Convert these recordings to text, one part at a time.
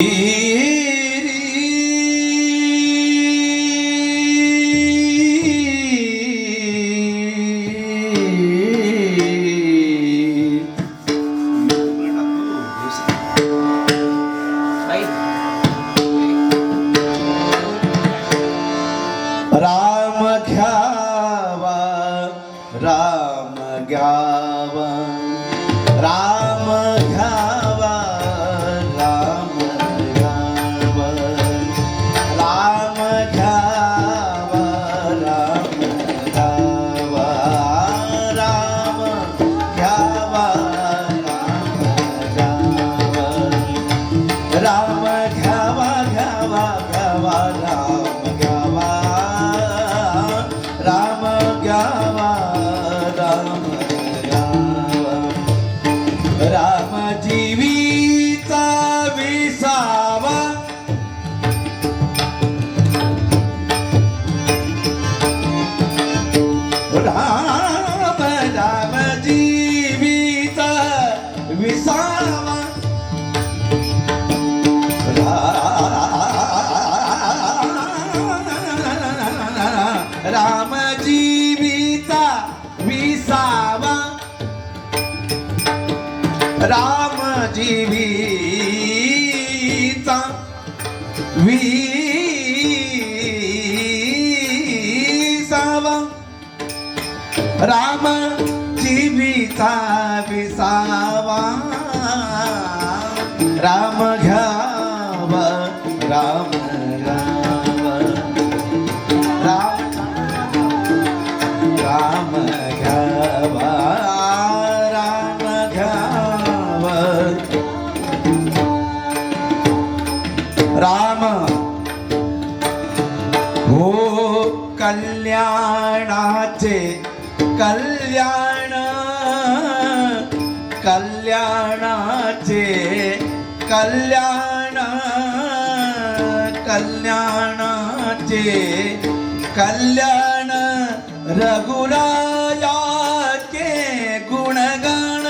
E Ram जीविता विसावा. राम घ्याव राम घ्याव. राम राम घ्याव राम घ्याव. राम हो कल्याण കല്യാണാച്ചേ കല്യാണ കല്യാണാച്ചേ കല്യാണ രഘുരാജാക്കേ ഗുണഗാണ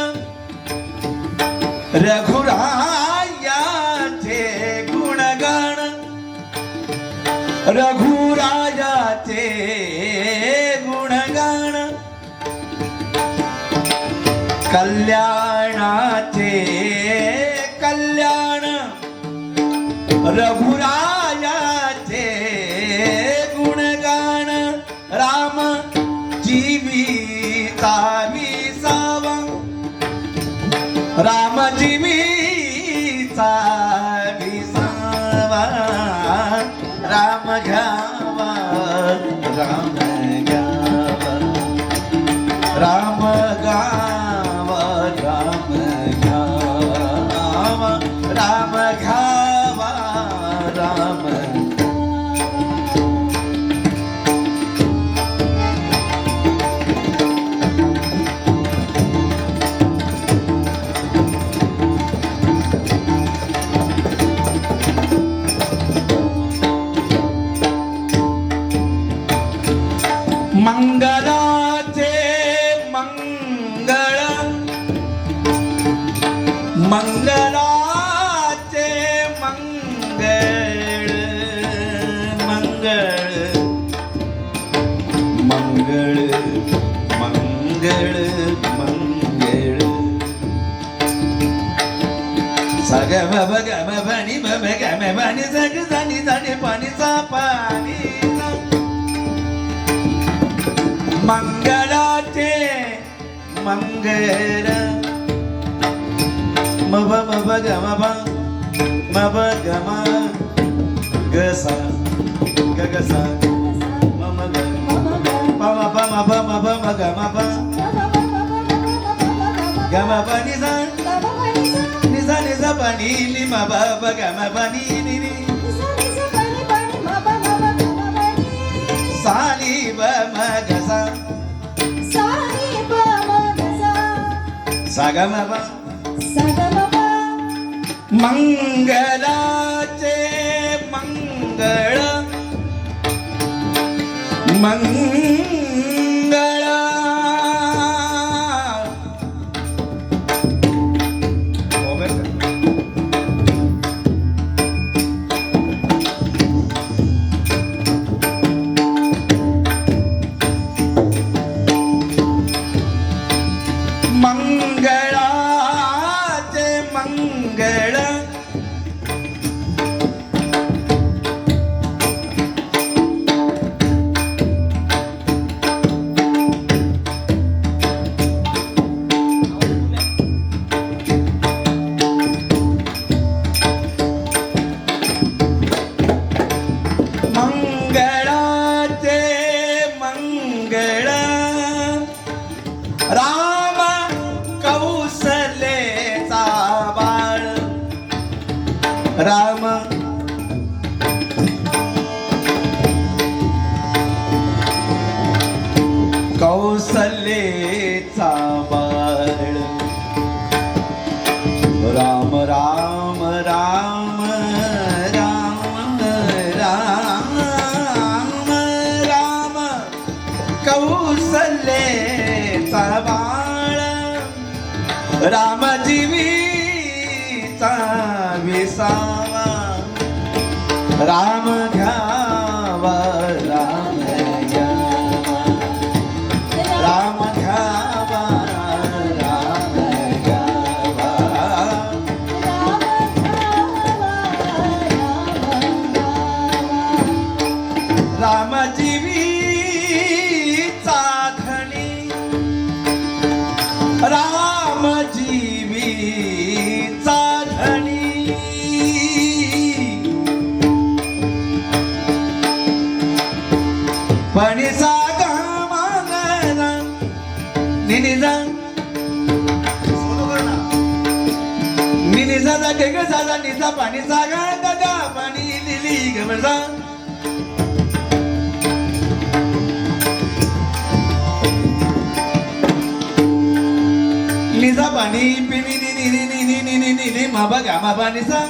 രഘുരാജാച്ചേ ഗുണഗാണ രഘുരാജാച്ചേ ഗുണഗാണ കല്യാണ रघुरायाचे गुणगान राम जीविता विसावा राम जीविता विसावा राम घ्यावा. राम पणीचा पाणीचा मंगळाचे मंगळ मब मब गम मब गम गसा गसा मम पम पम पम पम गम प गम पनी सा निसा निसा पनी लिमा बाबा गम पनी గస సగమ మంగళాచే మంగళ మంగళ ಮಂಗಳ राम। कौसल्येचा बाळ। राम राम राम राम राम राम। कौसल्येचा बाळ। राम जीवी चाखणी. राम जीवी चाखणी. पण सागा मागरा निनिजा. निनिजा टेग झाला निजा पाणी सागा दादा पाणी लिली घबरजा పని పిని నిని నిని నిని నిని మబగ మబని సం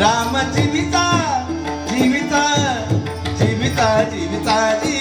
राम जीविता जीविता जीविता जीविता जीविता